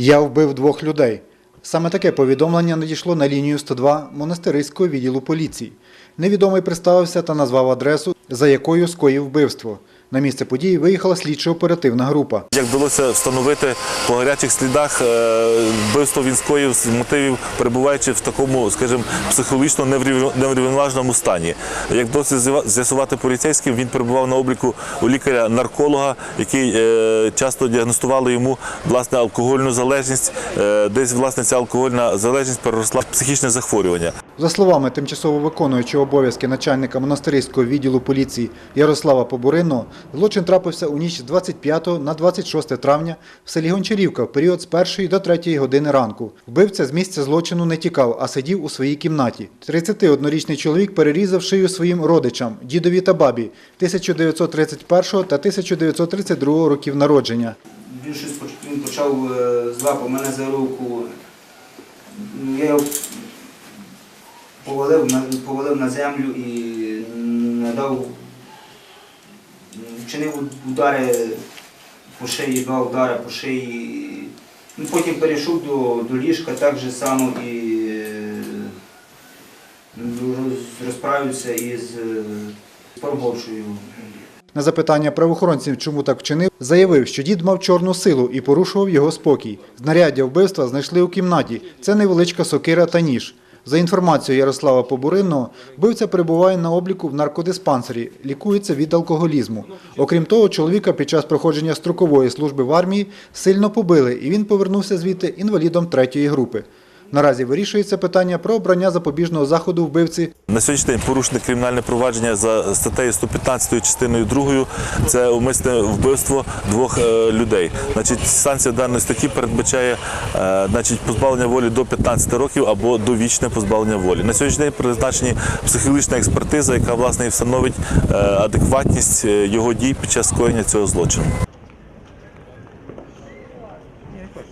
Я вбив двох людей. Саме таке повідомлення надійшло на лінію 102 монастириського відділу поліції. Невідомий представився та назвав адресу, за якою скоїв вбивство. На місце події виїхала слідчо-оперативна група. Як вдалося встановити по гарячих слідах е, вбивство він скоїв з мотивів, перебуваючи в такому, скажімо, психологічно неврів- неврівноваженому стані. Як вдалося з'ясувати поліцейським, він перебував на обліку у лікаря-нарколога, який е, часто діагностували йому власне алкогольну залежність. Е, Десь власне ця алкогольна залежність переросла в психічне захворювання. За словами тимчасово виконуючого обов'язки начальника монастириського відділу поліції Ярослава Побуриного, злочин трапився у ніч з 25 на 26 травня в селі Гончарівка в період з 1 до 3 години ранку. Вбивця з місця злочину не тікав, а сидів у своїй кімнаті. 31-річний чоловік перерізав шию своїм родичам, дідові та бабі 1931 та 1932 років народження. Щось він почав е, злапав мене за руку. Я його повалив повалив на землю і надав, вчинив удари по шиї, два удари по шиї. Ну, потім перейшов до, до ліжка так же само і е, розправився із е, пробовшою. На запитання правоохоронців, чому так вчинив, заявив, що дід мав чорну силу і порушував його спокій. Знаряддя вбивства знайшли у кімнаті. Це невеличка сокира та ніж. За інформацією Ярослава Побуринного, вбивця перебуває на обліку в наркодиспансері, лікується від алкоголізму. Окрім того, чоловіка під час проходження строкової служби в армії сильно побили, і він повернувся звідти інвалідом третьої групи. Наразі вирішується питання про обрання запобіжного заходу вбивці На сьогоднішній день порушене кримінальне провадження за статтею 115 частиною 2. Це умисне вбивство двох е, людей. Значить, санкція даної статті передбачає е, значить, позбавлення волі до 15 років або довічне позбавлення волі. На сьогоднішній день призначені психологічна експертиза, яка власне і встановить е, адекватність його дій під час скоєння цього злочину.